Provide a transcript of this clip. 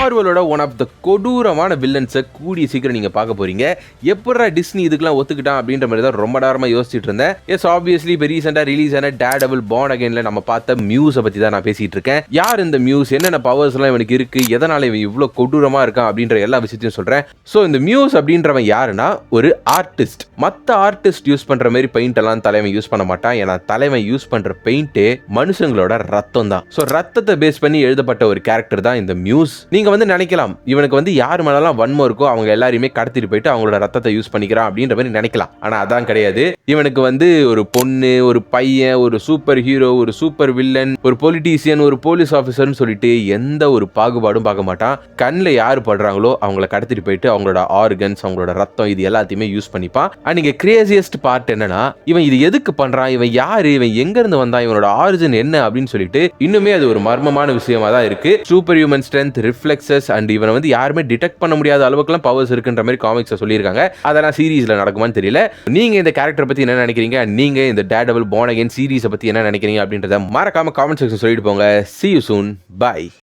மார்வலோட one of the கொடூரமான வில்லன்ஸை கூடிய சீக்கிரம் நீங்க பார்க்க போறீங்க. எப்படா டிஸ்னி இதுக்கெல்லாம் ஒத்துக்கிட்டான் அப்படின்ற மாதிரி தான் ரொம்ப நேரமா யோசிச்சுட்டு இருந்தேன். எஸ் ஆப்வியஸ்லி இப்போ ரீசெண்டாக ரிலீஸ் ஆன டேடபிள் பாண்ட் அகைனில் நம்ம பார்த்த மியூஸை பற்றி தான் நான் பேசிகிட்டு இருக்கேன். யார் இந்த மியூஸ் என்னென்ன பவர்ஸ் எல்லாம் இவனுக்கு இருக்கு? எதனால் இவன் இவ்வளோ கொடூரமாக இருக்கான் அப்படின்ற எல்லா விஷயத்தையும் சொல்றேன். ஸோ இந்த மியூஸ் அப்படின்றவன் யாருன்னா ஒரு ஆர்டிஸ்ட் மற்ற ஆர்டிஸ்ட் யூஸ் பண்ணுற மாதிரி பெயிண்ட் எல்லாம் தலைவன் யூஸ் பண்ண மாட்டான். ஏன்னா தலைவன் யூஸ் பண்ணுற பெயிண்ட்டு மனுஷங்களோட ரத்தம் தான். ஸோ ரத்தத்தை பேஸ் பண்ணி எழுதப்பட்ட ஒரு கேரக்டர் தான் இந்த மியூஸ் வந்து நினைக்கலாம். இவனுக்கு வந்து யார் மேலாம் வன்மம் இருக்கோ அவங்க எல்லாரையுமே கடத்திட்டு போயிட்டு அவங்களோட ரத்தத்தை யூஸ் பண்ணிக்கிறான் அப்படின்ற மாதிரி நினைக்கலாம். ஆனா அதான் கிடையாது. இவனுக்கு வந்து ஒரு பொண்ணு ஒரு பையன் ஒரு சூப்பர் ஹீரோ ஒரு சூப்பர் வில்லன் ஒரு பொலிட்டீசியன் ஒரு போலீஸ் ஆஃபீஸர்னு சொல்லிட்டு எந்த ஒரு பாகுபாடும் பார்க்க மாட்டான். கண்ணில் யார் படுறாங்களோ அவங்கள கடத்திட்டு போயிட்டு அவங்களோட ஆர்கன்ஸ் அவங்களோட ரத்தம் இது எல்லாத்தையுமே யூஸ் பண்ணிப்பான். அண்ட் இங்கே கிரேசியஸ்ட் பார்ட் என்னன்னா இவன் இது எதுக்கு பண்றான்? இவன் யார்? இவன் எங்க இருந்து வந்தான்? இவனோட ஆரிஜின் என்ன அப்படின்னு சொல்லிட்டு இன்னுமே அது ஒரு மர்மமான விஷயமா தான் இருக்கு. Super human strength reflexes and இவனை வந்து யாருமே டிடெக்ட் பண்ண முடியாத அளவுக்குலாம் பவர்ஸ் இருக்குன்ற மாதிரி காமிக்ஸை சொல்லியிருக்காங்க. அதெல்லாம் சீரீஸில் நடக்குமான்னு தெரியல. நீங்க இந்த கேரக்டர் பத்தி என்ன நினைக்கிறீங்க? நீங்க இந்த டேடபிள் போன் அகேன் சீரீஸை பத்தி என்ன நினைக்கிறீங்க அப்படின்றத மறக்காம காமெண்ட் செக்ஷன் சொல்லிட்டு போங்க. C you soon bye